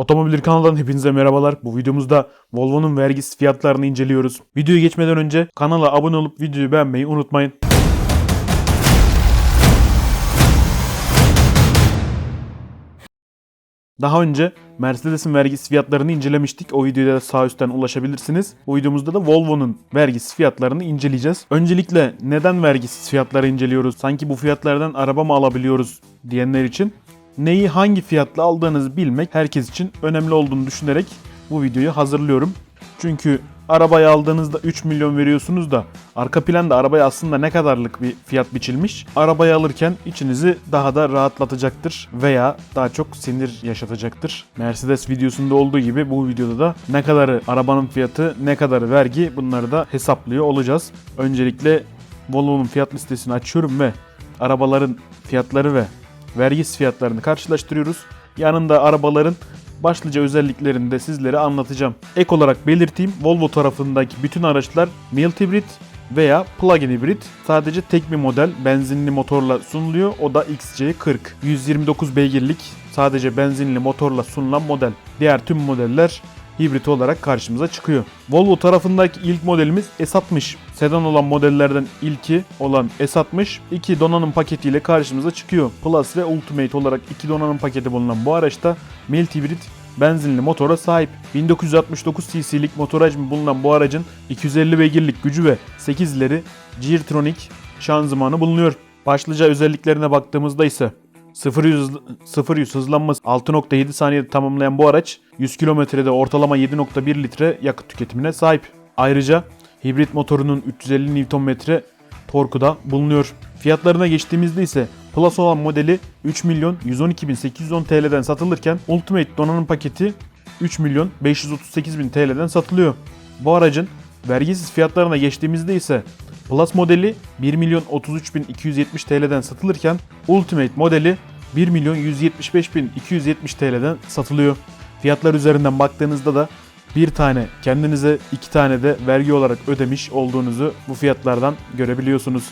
Otomobil kanalından hepinize merhabalar. Bu videomuzda Volvo'nun vergisiz fiyatlarını inceliyoruz. Videoya geçmeden önce kanala abone olup videoyu beğenmeyi unutmayın. Daha önce Mercedes'in vergisiz fiyatlarını incelemiştik. O videoya da sağ üstten ulaşabilirsiniz. Bu videomuzda da Volvo'nun vergisiz fiyatlarını inceleyeceğiz. Öncelikle neden vergisiz fiyatları inceliyoruz? Sanki bu fiyatlardan araba mı alabiliyoruz diyenler için neyi hangi fiyatla aldığınızı bilmek herkes için önemli olduğunu düşünerek bu videoyu hazırlıyorum. Çünkü arabayı aldığınızda 3 milyon veriyorsunuz da arka planda arabaya aslında ne kadarlık bir fiyat biçilmiş. Arabayı alırken içinizi daha da rahatlatacaktır veya daha çok sinir yaşatacaktır. Mercedes videosunda olduğu gibi bu videoda da ne kadarı arabanın fiyatı ne kadarı vergi bunları da hesaplıyor olacağız. Öncelikle Volvo'nun fiyat listesini açıyorum ve arabaların fiyatları ve vergisiz fiyatlarını karşılaştırıyoruz. Yanında arabaların başlıca özelliklerini de sizlere anlatacağım. Ek olarak belirteyim Volvo tarafındaki bütün araçlar mild hibrit veya plug-in hibrit. Sadece tek bir model benzinli motorla sunuluyor. O da XC40. 129 beygirlik sadece benzinli motorla sunulan model. Diğer tüm modeller hibrit olarak karşımıza çıkıyor. Volvo tarafındaki ilk modelimiz S60. Sedan olan modellerden ilki olan S60 iki donanım paketiyle karşımıza çıkıyor. Plus ve Ultimate olarak iki donanım paketi bulunan bu araçta mild hibrit benzinli motora sahip. 1969 cc'lik motor hacmi bulunan bu aracın 250 beygirlik gücü ve 8 ileri Geartronic şanzımanı bulunuyor. Başlıca özelliklerine baktığımızda ise 0-100 hızlanması 6.7 saniyede tamamlayan bu araç 100 kilometrede ortalama 7.1 litre yakıt tüketimine sahip. Ayrıca hibrit motorunun 350 Nm torku da bulunuyor. Fiyatlarına geçtiğimizde ise Plus olan modeli 3 milyon 112.810 TL'den satılırken Ultimate donanım paketi 3 milyon 538.000 TL'den satılıyor. Bu aracın vergisiz fiyatlarına geçtiğimizde ise Plus modeli 1 milyon 33.270 TL'den satılırken Ultimate modeli 1 milyon 175.270 TL'den satılıyor. Fiyatlar üzerinden baktığınızda da bir tane kendinize iki tane de vergi olarak ödemiş olduğunuzu bu fiyatlardan görebiliyorsunuz.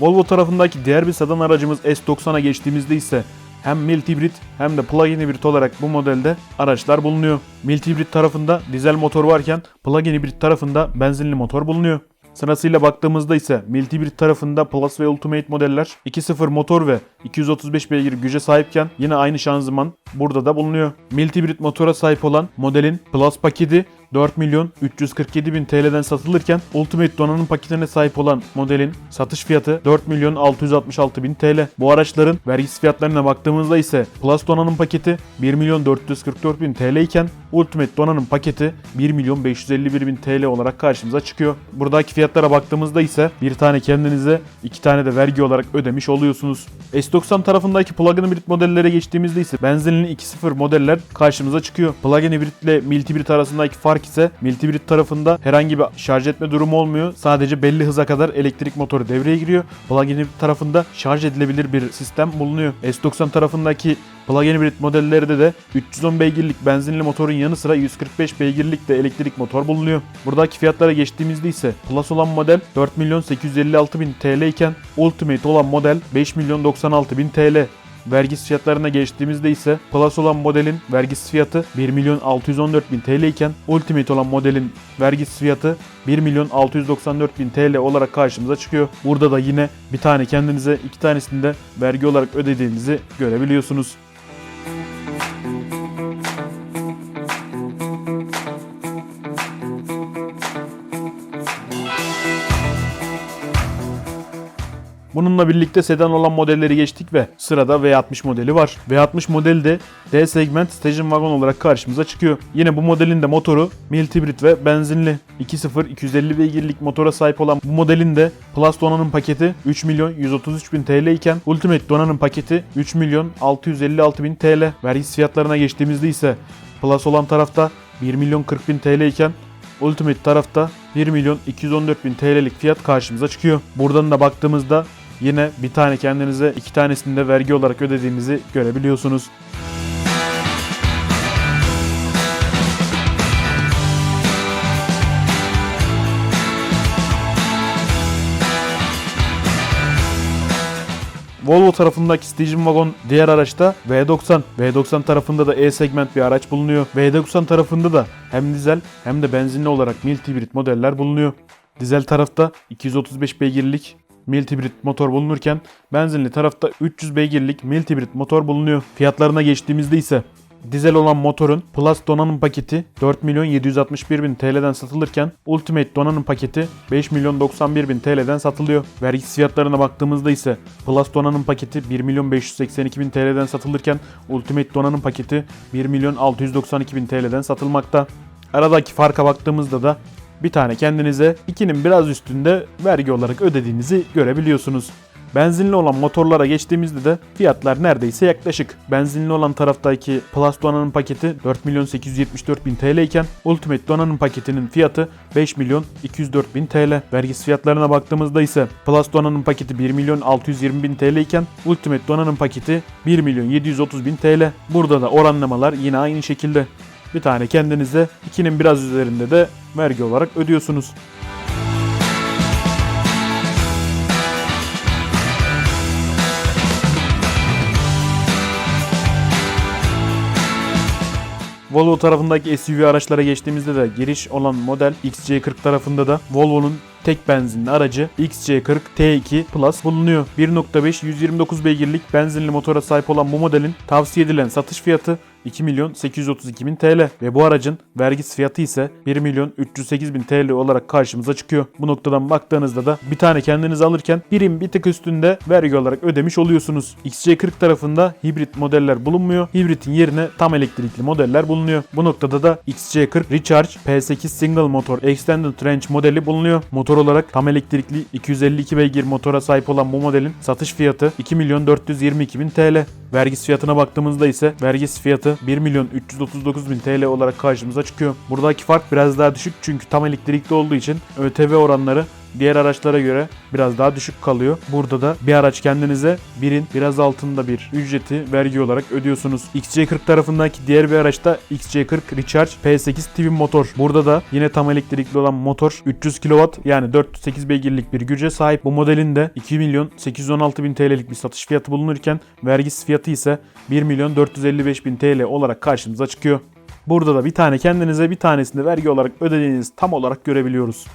Volvo tarafındaki diğer bir sedan aracımız S90'a geçtiğimizde ise hem mild hibrit hem de plug-in hibrit olarak bu modelde araçlar bulunuyor. Mild hibrit tarafında dizel motor varken plug-in hibrit tarafında benzinli motor bulunuyor. Sırasıyla baktığımızda ise mild hibrit tarafında Plus ve Ultimate modeller 2.0 motor ve 235 beygir güce sahipken yine aynı şanzıman burada da bulunuyor. Mild hibrit motora sahip olan modelin Plus paketi 4 milyon 347 bin TL'den satılırken Ultimate donanım paketine sahip olan modelin satış fiyatı 4 milyon 666 bin TL. Bu araçların vergisiz fiyatlarına baktığımızda ise Plus donanım paketi 1 milyon 444 bin TL iken Ultimate donanım paketi 1 milyon 551 bin TL olarak karşımıza çıkıyor. Buradaki fiyatlara baktığımızda ise bir tane kendinize iki tane de vergi olarak ödemiş oluyorsunuz. S90 tarafındaki plug-in hibrit modellere geçtiğimizde ise benzinli 2.0 modeller karşımıza çıkıyor. Plug-in hibrit ile mild hibrit arasındaki fark ise mild hibrit tarafında herhangi bir şarj etme durumu olmuyor. Sadece belli hıza kadar elektrik motoru devreye giriyor. Plug-in tarafında şarj edilebilir bir sistem bulunuyor. S90 tarafındaki Plug-in hibrit modellerde de 310 beygirlik benzinli motorun yanı sıra 145 beygirlik de elektrik motor bulunuyor. Buradaki fiyatlara geçtiğimizde ise Plus olan model 4 milyon 856 bin TL iken Ultimate olan model 5 milyon 96 bin TL. Vergisiz fiyatlarına geçtiğimizde ise Plus olan modelin vergisiz fiyatı 1 milyon 614 bin TL iken Ultimate olan modelin vergisiz fiyatı 1 milyon 694 bin TL olarak karşımıza çıkıyor. Burada da yine bir tane kendinize iki tanesini de vergi olarak ödediğinizi görebiliyorsunuz. Bununla birlikte sedan olan modelleri geçtik ve sırada V60 modeli var. V60 modeli de D segment station wagon olarak karşımıza çıkıyor. Yine bu modelin de motoru mild hibrit ve benzinli 2.0 250 beygirlik motora sahip olan bu modelin de Plus donanım paketi 3 milyon 133 bin TL iken Ultimate donanım paketi 3 milyon 656 bin TL. Vergisiz fiyatlarına geçtiğimizde ise Plus olan tarafta 1 milyon 40 bin TL iken Ultimate tarafta 1 milyon 214 bin TL'lik fiyat karşımıza çıkıyor. Buradan da baktığımızda Yine bir tane kendinize iki tanesini de vergi olarak ödediğinizi görebiliyorsunuz. Volvo tarafındaki station wagon diğer araçta V90. V90 tarafında da E segment bir araç bulunuyor. V90 tarafında da hem dizel hem de benzinli olarak mild hibrit modeller bulunuyor. Dizel tarafta 235 beygirlik mild hibrit motor bulunurken benzinli tarafta 300 beygirlik mild hibrit motor bulunuyor. Fiyatlarına geçtiğimizde ise Dizel olan motorun Plus donanım paketi 4 milyon 761 bin TL'den satılırken Ultimate donanım paketi 5 milyon 91 bin TL'den satılıyor. Vergisiz fiyatlarına baktığımızda ise Plus donanım paketi 1 milyon 582 bin TL'den satılırken Ultimate donanım paketi 1 milyon 692 bin TL'den satılmakta. Aradaki farka baktığımızda da bir tane kendinize ikinin biraz üstünde vergi olarak ödediğinizi görebiliyorsunuz. Benzinli olan motorlara geçtiğimizde de fiyatlar neredeyse yaklaşık. Benzinli olan taraftaki Plus donanım paketi 4 milyon 874 bin TL iken Ultimate donanım paketinin fiyatı 5 milyon 204 bin TL. Vergisiz fiyatlarına baktığımızda ise Plus donanım paketi 1 milyon 620 bin TL iken Ultimate donanım paketi 1 milyon 730 bin TL. Burada da oranlamalar yine aynı şekilde. Bir tane kendinize ikinin biraz üzerinde de vergi olarak ödüyorsunuz. Volvo tarafındaki SUV araçlara geçtiğimizde de giriş olan model XC40 tarafında da Volvo'nun tek benzinli aracı XC40 T2 Plus bulunuyor. 1.5 129 beygirlik benzinli motora sahip olan bu modelin tavsiye edilen satış fiyatı 2 milyon 832 bin TL ve bu aracın vergisiz fiyatı ise 1 milyon 308 bin TL olarak karşımıza çıkıyor. Bu noktadan baktığınızda da bir tane kendiniz alırken birim bir tık üstünde vergi olarak ödemiş oluyorsunuz. XC40 tarafında hibrit modeller bulunmuyor. Hibritin yerine tam elektrikli modeller bulunuyor. Bu noktada da XC40 Recharge P8 Single Motor Extended Range modeli bulunuyor. Motor olarak tam elektrikli 252 beygir motora sahip olan bu modelin satış fiyatı 2 milyon 422 bin TL. Vergisiz fiyatına baktığımızda ise vergisiz fiyatı 1 milyon 339 bin TL olarak karşımıza çıkıyor. Buradaki fark biraz daha düşük çünkü tam elektrikli olduğu için ÖTV oranları diğer araçlara göre biraz daha düşük kalıyor. Burada da bir araç kendinize birin biraz altında bir ücreti vergi olarak ödüyorsunuz. XC40 tarafındaki diğer bir araçta XC40 Recharge P8 Twin motor. Burada da yine tam elektrikli olan motor 300 kW yani 408 beygirlik bir güce sahip. Bu modelin de 2 milyon 816 bin TL'lik bir satış fiyatı bulunurken vergisiz fiyatı ise 1 milyon 455 bin TL olarak karşımıza çıkıyor. Burada da bir tane kendinize bir tanesini vergi olarak ödediğiniz tam olarak görebiliyoruz.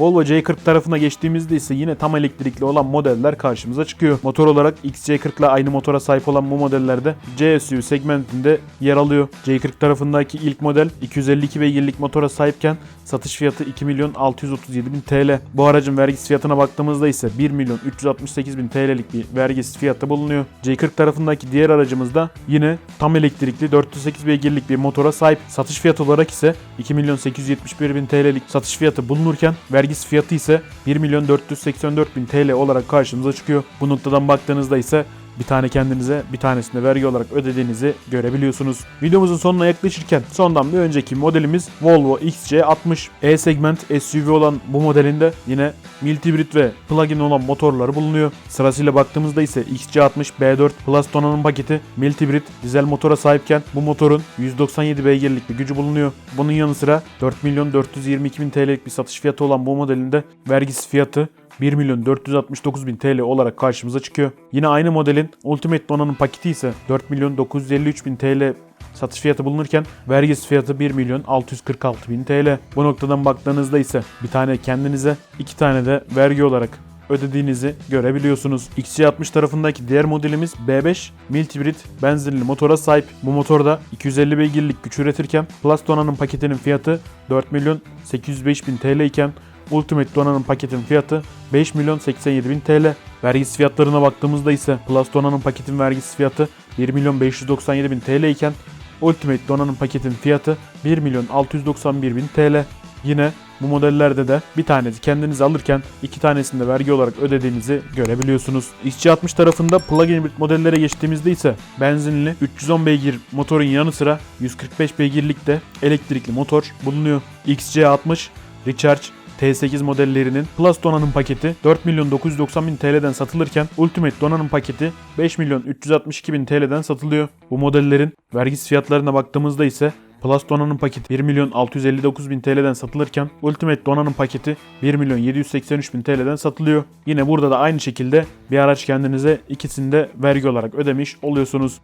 Volvo C40 tarafına geçtiğimizde ise yine tam elektrikli olan modeller karşımıza çıkıyor. Motor olarak XC40 ile aynı motora sahip olan bu modellerde C SUV segmentinde yer alıyor. C40 tarafındaki ilk model 252 beygirlik motora sahipken satış fiyatı 2 milyon 637 bin TL. Bu aracın vergisiz fiyatına baktığımızda ise 1 milyon 368 bin TL'lik bir vergisiz fiyatı bulunuyor. C40 tarafındaki diğer aracımızda yine tam elektrikli 408 beygirlik bir motora sahip. Satış fiyatı olarak ise 2 milyon 871 bin TL'lik satış fiyatı bulunurken vergisiz fiyatı ise 1 milyon 484 bin TL olarak karşımıza çıkıyor. Bu noktadan baktığınızda ise bir tane kendinize bir tanesini vergi olarak ödediğinizi görebiliyorsunuz. Videomuzun sonuna yaklaşırken sondan bir önceki modelimiz Volvo XC60 E-segment SUV olan bu modelinde yine mild hibrit ve plug-in olan motorları bulunuyor. Sırasıyla baktığımızda ise XC60 B4 Plus donanım paketi mild hibrit dizel motora sahipken bu motorun 197 beygirlik bir gücü bulunuyor. Bunun yanı sıra 4 milyon 422 bin TL'lik bir satış fiyatı olan bu modelinde vergisiz fiyatı 1 milyon 469 bin TL olarak karşımıza çıkıyor. Yine aynı modelin Ultimate donanım paketi ise 4 milyon 953 bin TL satış fiyatı bulunurken vergisiz fiyatı 1 milyon 646 bin TL. Bu noktadan baktığınızda ise bir tane kendinize iki tane de vergi olarak ödediğinizi görebiliyorsunuz. XC60 tarafındaki diğer modelimiz B5 mild hibrit benzinli motora sahip. Bu motorda 250 beygirlik güç üretirken Plus donanım paketinin fiyatı 4 milyon 805 bin TL iken Ultimate donanım paketin fiyatı 5 milyon 87 bin TL. Vergisiz fiyatlarına baktığımızda ise Plus donanım paketin vergisiz fiyatı 1 milyon 597 bin TL iken Ultimate donanım paketin fiyatı 1 milyon 691 bin TL. Yine bu modellerde de bir tanesi kendiniz alırken iki tanesini de vergi olarak ödediğinizi görebiliyorsunuz. XC60 tarafında plug-in hibrit modellere geçtiğimizde ise benzinli 310 beygir motorun yanı sıra 145 beygirlik de elektrikli motor bulunuyor. XC60 Recharge T8 modellerinin Plus donanım paketi 4 milyon 990 bin TL'den satılırken Ultimate donanım paketi 5 milyon 362 bin TL'den satılıyor. Bu modellerin vergisiz fiyatlarına baktığımızda ise Plus donanım paketi 1 milyon 659 bin TL'den satılırken Ultimate donanım paketi 1 milyon 783 bin TL'den satılıyor. Yine burada da aynı şekilde bir araç kendinize ikisini de vergi olarak ödemiş oluyorsunuz.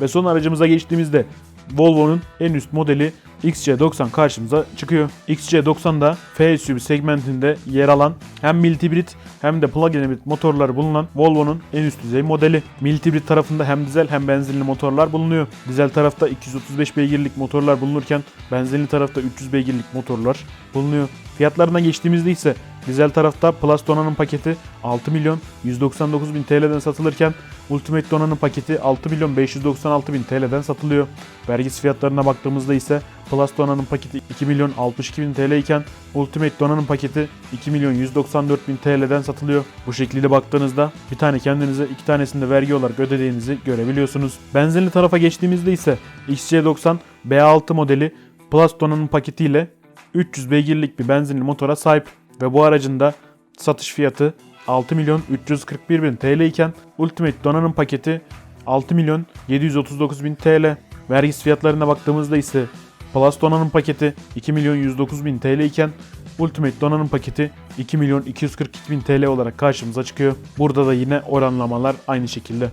Ve son aracımıza geçtiğimizde Volvo'nun en üst modeli XC90 karşımıza çıkıyor. XC90'da F SUV segmentinde yer alan hem mild hem de plug-in hibrit motorları bulunan Volvo'nun en üst düzey modeli. Mild tarafında hem dizel hem benzinli motorlar bulunuyor. Dizel tarafta 235 beygirlik motorlar bulunurken benzinli tarafta 300 beygirlik motorlar bulunuyor. Fiyatlarına geçtiğimizde ise dizel tarafta Plus donanım paketi 6 milyon 199 bin TL'den satılırken Ultimate donanım paketi 6 milyon 596 bin TL'den satılıyor. Vergisi fiyatlarına baktığımızda ise Plus donanım paketi 2 milyon 62 bin TL iken Ultimate donanım paketi 2 milyon 194 bin TL'den satılıyor. Bu şekilde baktığınızda bir tane kendinize iki tanesini de vergi olarak ödediğinizi görebiliyorsunuz. Benzinli tarafa geçtiğimizde ise XC90 B6 modeli Plus donanım paketiyle 300 beygirlik bir benzinli motora sahip ve bu aracın da satış fiyatı 6 milyon 341 bin TL iken Ultimate donanım paketi 6 milyon 739 bin TL. Vergisi fiyatlarına baktığımızda ise Plus donanım paketi 2 milyon 109 bin TL iken Ultimate donanım paketi 2 milyon 242 bin TL olarak karşımıza çıkıyor. Burada da yine oranlamalar aynı şekilde.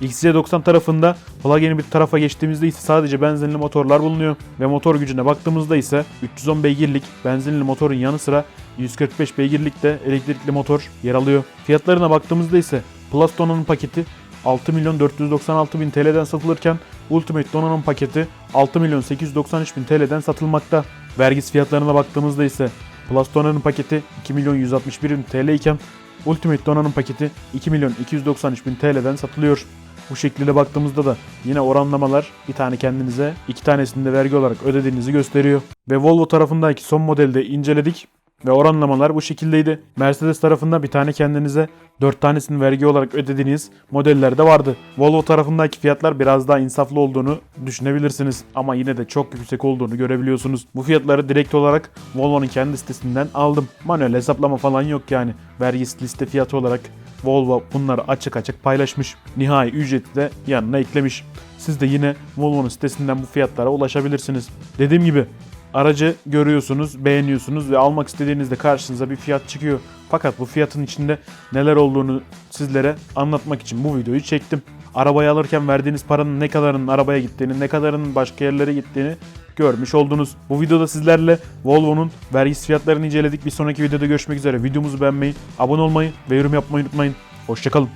XC90 tarafında plug-in bir tarafa geçtiğimizde ise sadece benzinli motorlar bulunuyor ve motor gücüne baktığımızda ise 310 beygirlik benzinli motorun yanı sıra 145 beygirlik de elektrikli motor yer alıyor. Fiyatlarına baktığımızda ise Plus donanım paketi 6 milyon 496 bin TL'den satılırken Ultimate donanım paketi 6 milyon 893 bin TL'den satılmakta. Vergisi fiyatlarına baktığımızda ise Plus donanım paketi 2 milyon 161 bin TL iken Ultimate donanım paketi 2 milyon 293 bin TL'den satılıyor. Bu şekilde baktığımızda da yine oranlamalar bir tane kendinize iki tanesini de vergi olarak ödediğinizi gösteriyor. Ve Volvo tarafındaki son modeli de inceledik. Ve oranlamalar bu şekildeydi. Mercedes tarafında bir tane kendinize 4 tanesini vergi olarak ödediğiniz modeller de vardı. Volvo tarafındaki fiyatlar biraz daha insaflı olduğunu düşünebilirsiniz. Ama yine de çok yüksek olduğunu görebiliyorsunuz. Bu fiyatları direkt olarak Volvo'nun kendi sitesinden aldım. Manuel hesaplama falan yok yani. Vergisi liste fiyatı olarak Volvo bunları açık açık paylaşmış. Nihai ücreti de yanına eklemiş. Siz de yine Volvo'nun sitesinden bu fiyatlara ulaşabilirsiniz. Dediğim gibi aracı görüyorsunuz, beğeniyorsunuz ve almak istediğinizde karşınıza bir fiyat çıkıyor. Fakat bu fiyatın içinde neler olduğunu sizlere anlatmak için bu videoyu çektim. Arabayı alırken verdiğiniz paranın ne kadarının arabaya gittiğini, ne kadarının başka yerlere gittiğini görmüş oldunuz. Bu videoda sizlerle Volvo'nun vergisiz fiyatlarını inceledik. Bir sonraki videoda görüşmek üzere. Videomuzu beğenmeyi, abone olmayı ve yorum yapmayı unutmayın. Hoşçakalın.